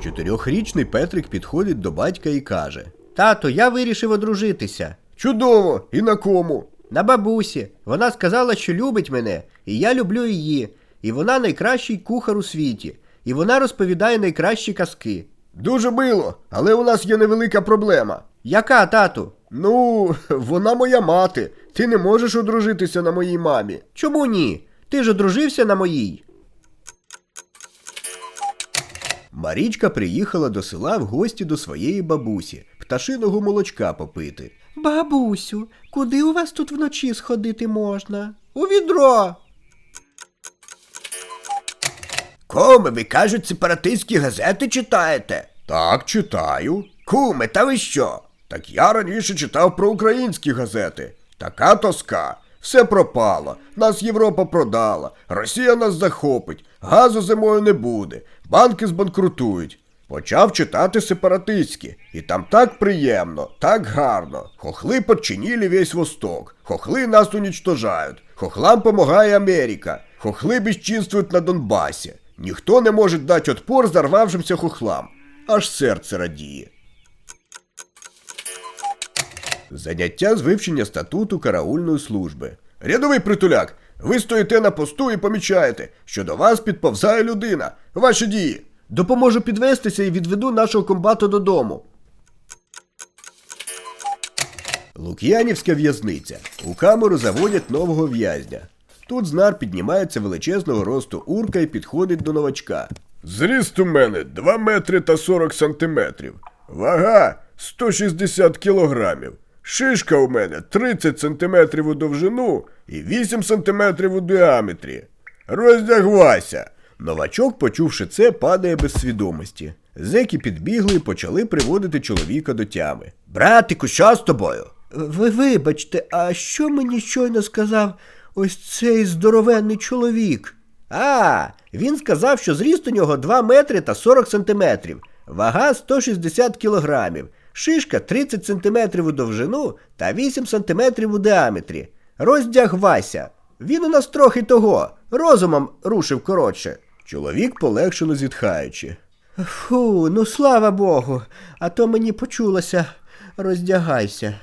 Чотирьохрічний Петрик підходить до батька і каже: Тато, я вирішив одружитися. Чудово! І на кому? На бабусі. Вона сказала, що любить мене, і я люблю її. І вона найкращий кухар у світі. І вона розповідає найкращі казки. Дуже мило, але у нас є невелика проблема. Яка, тату? Ну, вона моя мати. Ти не можеш одружитися на моїй мамі. Чому ні? Ти ж одружився на моїй. Марічка приїхала до села в гості до своєї бабусі, пташиного молочка попити. Бабусю, куди у вас тут вночі сходити можна? У відро. Коме, ви кажуть, сепаратистські газети читаєте? Так, читаю. Куме, та ви що? Так я раніше читав про українські газети. Така тоска. Все пропало. Нас Європа продала. Росія нас захопить. Газу зимою не буде. Банки збанкрутують. Почав читати сепаратистські. І там так приємно, так гарно. Хохли подчинили весь Восток. Хохли нас уничтожають. Хохлам помогає Америка. Хохли безчинствують на Донбасі. Ніхто не може дати отпор зарвавшимся хохлам. Аж серце радіє. Заняття з вивчення статуту караульної служби. Рядовий притуляк, ви стоїте на посту і помічаєте, що до вас підповзає людина. Ваші дії. Допоможу підвестися і відведу нашого комбата додому. Лук'янівська в'язниця. У камеру заводять нового в'язня. Тут з нар піднімається величезного росту урка і підходить до новачка. Зріст у мене 2 метри та 40 сантиметрів. Вага 160 кілограмів. Шишка у мене 30 сантиметрів у довжину і 8 сантиметрів у діаметрі. Роздягвайся. Новачок, почувши це, падає без свідомості. Зеки підбігли і почали приводити чоловіка до тями. Братику, що з тобою? Ви вибачте, а що мені щойно сказав ось цей здоровенний чоловік? А, він сказав, що зріст у нього 2 метри та 40 сантиметрів, вага 160 кілограмів, шишка 30 сантиметрів у довжину та 8 сантиметрів у діаметрі. Роздяг Вася. Він у нас трохи того, розумом рушив коротше. Чоловік полегшено зітхаючи. Фу, ну слава Богу, а то мені почулося. Роздягайся.